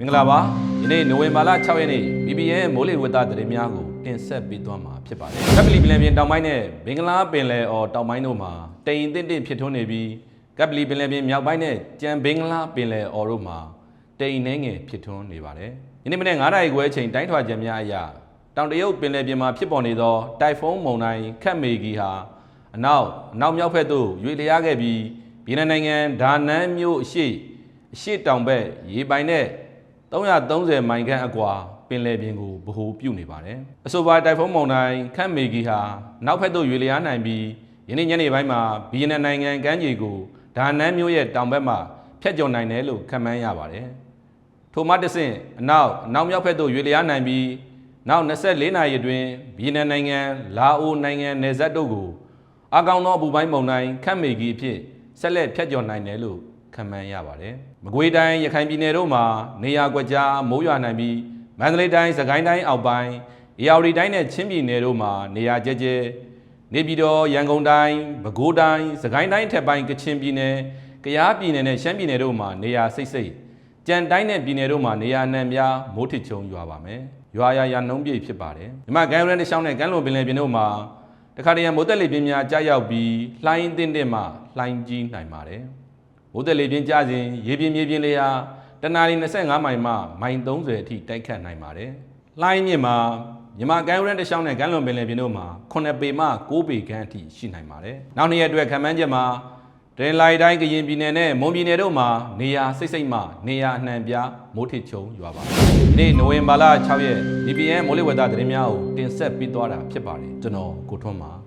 မင်္ဂလာပါဒီနေ့နိုဝင်ဘာလ6ရက်နေ့ BBN မိုးလေဝသသတင်းများကိုတင်ဆက်ပေးသွားမှာဖြစ်ပါတယ်ကပလီပင်လယ်ပြင်တောင်ပိုင်းနဲ့ဘင်္ဂလားပင်လယ်အော်တောင်ပိုင်းတို့မှာတိမ်တင့်တင့်ဖြစ်ထွန်းနေပြီးကပလီပင်လယ်ပြင်မြောက်ပိုင်းနဲ့ကြံဘင်္ဂလားပင်လယ်အော်တို့မှာတိမ်နှဲငယ်ဖြစ်ထွန်းနေပါတယ်ဒီနေ့မနေ့9နာရီခွဲအချိန်တိုင်းထွာချက်များအရတောင်တရုတ်ပင်လယ်ပြင်မှာဖြစ်ပေါ်နေသောတိုင်ဖုန်းမုန်တိုင်းခတ်မေဂီဟာအနောက်အနောက်မြောက်ဘက်သို့ရွေ့လျားခဲ့ပြီးဗီယက်နမ်နိုင်ငံဒါနန်မြို့အရှိအရှိတောင်ဘက်ရေပိုင်နဲ့ 330မိုင်ခန့်အကွာပင်လယ်ပြင်ကိုဗဟိုပြုနေပါတယ်။အဆိုပါတိုင်ဖုန်းမုန်တိုင်းခန့်မေဂီဟာနောက်ဘက်သို့ရွေလျားနိုင်ပြီးယနေ့ညနေပိုင်းမှာဗီယက်နမ်နိုင်ငံကမ်းခြေကိုဒါနန်မြို့ရဲ့တောင်ဘက်မှာဖြတ်ကျော်နိုင်တယ်လို့ခန့်မှန်းရပါတယ်။ထိုမှတစ်ဆင့်အနောက်အနောက်မြောက်ဘက်သို့ရွေလျားနိုင်ပြီးနောက်24နာရီအတွင်းဗီယက်နမ်နိုင်ငံလာအိုနိုင်ငံနယ်စပ်တို့ကိုအကောင်သောအပူပိုင်းမုန်တိုင်းခန့်မေဂီအဖြစ်ဆက်လက်ဖြတ်ကျော်နိုင်တယ်လို့ ခံမှန်းရပါတယ်။မကွေးတိုင်းရခိုင်ပြည်နယ်တို့မှာနေရာကွက်ကြားမိုးရွာနိုင်ပြီးမန္တလေးတိုင်းစကိုင်းတိုင်းအောက်ပိုင်း၊အေရဝတီတိုင်းနဲ့ချင်းပြည်နယ်တို့မှာနေရာကျဲကျဲနေပြည်တော်ရန်ကုန်တိုင်း၊ပဲခူးတိုင်း၊စကိုင်းတိုင်းထက်ပိုင်းကချင်ပြည်နယ်၊ကယားပြည်နယ်နဲ့ရှမ်းပြည်နယ်တို့မှာနေရာစိတ်စိတ်ကြံတိုင်းနဲ့ပြည်နယ်တို့မှာနေရာနှံပြားမိုးထစ်ချုံရွာပါမယ်။ရွာရရနှုံးပြည့်ဖြစ်ပါတယ်။မြမကမ်းရန်တစ်ချောင်းနဲ့ကမ်းလွန်ပင်လယ်ပြင်တို့မှာတခါတရံမိုးတက်လေပြင်းများကြားရောက်ပြီးလှိုင်းတင်းတင်းမှလှိုင်းကြီးနိုင်ပါတယ်။ မိုးတက်လေပြင်းကြစဉ်ရေပြင်းမြေပြင်းလေးဟာတနအီ25မိုင်မှမိုင်30အထိတိုက်ခတ်နိုင်ပါတယ်။လှိုင်းမြင့်မှာမြမကမ်းရန်တစ်ချောင်းနဲ့ကမ်းလွန်ပင်လယ်ပြင်တို့မှာ9ပေမှ9ပေခန့်အထိရှိနိုင်ပါတယ်။နောက်နှစ်ရက်အတွက်ခံမှန်းချက်မှာဒရင်လိုက်တိုင်းကရင်ပြည်နယ်နဲ့မွန်ပြည်နယ်တို့မှာနေရာစိတ်စိတ်မှနေရာအနှံပြားမိုးထစ်ချုံရွာပါမယ်။ဒီနေ့နိုဝင်ဘာလ6ရက် BPN မိုးလေဝသသတင်းများကိုတင်ဆက်ပေးသွားတာဖြစ်ပါတယ်။ကျွန်တော်ကိုထွန်းပါ